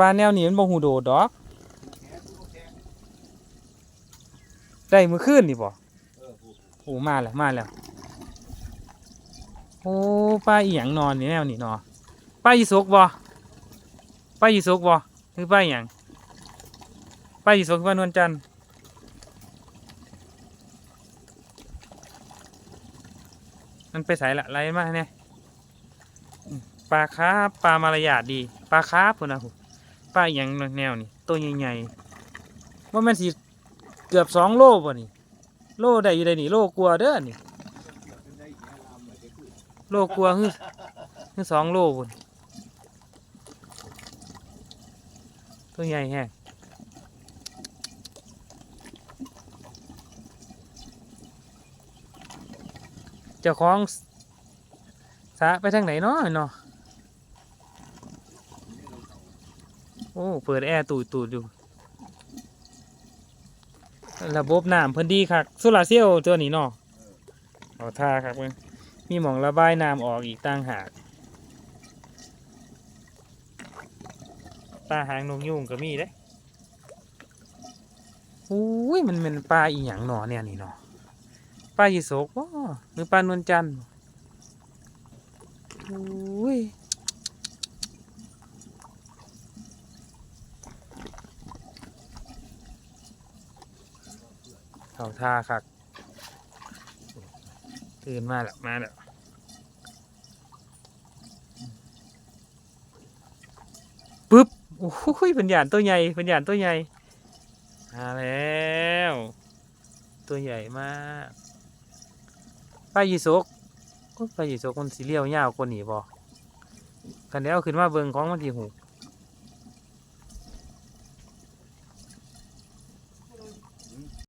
ปลาแนวนี้มันบ่หูโดดดอก ได้มือคืนนี่บ่เออพูดโอ้มาแล้วมาแล้ว โอ้ปลาอีหยังนอนนี่แนวนี่นอปลาอีสกบ่ปลาอีสกบ่หรือปลาอีหยังปลาอีสกปลานวลจันทร์มันไปใส่ละไรมาเนี่ยปลาคาร์ฟปลามารยาทดี ปลาคาร์ฟพุ่นนะผม ปลาอีหยังแนวนี่ตัวใหญ่ๆว่ามันสิเกือบสองโลป่ะนี่ โลได้อยู่ได้นี่ โลกลัวเด้อนี่เป็นได้อีกแล้วลำเลยได้พูดโลกลัวคือคือสองโลพุ่นตัวใหญ่แฮะเจ้าของสาไปทางไหนเนาะเนาะ โอ้เปิดแอร์ตูดตูดอยู่ ระบบน้ำเพิ่นดีคักโซลาเซลล์ตัวนี้เนาะเอาท่าครับเพิ่นมีหม่องระบายน้ำออกอีกต่างหากปลาหางนกยุงก็มีเด้อุ้ยมันเป็นปลาอีหยังหนอเนี่ยนี่เนาะปลายีโศกบ่หรือปลานวลจันทร์อุ้ย เข้าท่าคักตื่นมาแล้วมาแล้วปึ๊บโอ้ยเป็นหยานตัวใหญ่เป็นหยานตัวใหญ่มาแล้ว ตัวใหญ่มากปลายีโศกปลายีโศกมันสีเลี้ยวยาวกว่านี้บ่กันแล้วขึ้นมาเบิ่งของมันสีหู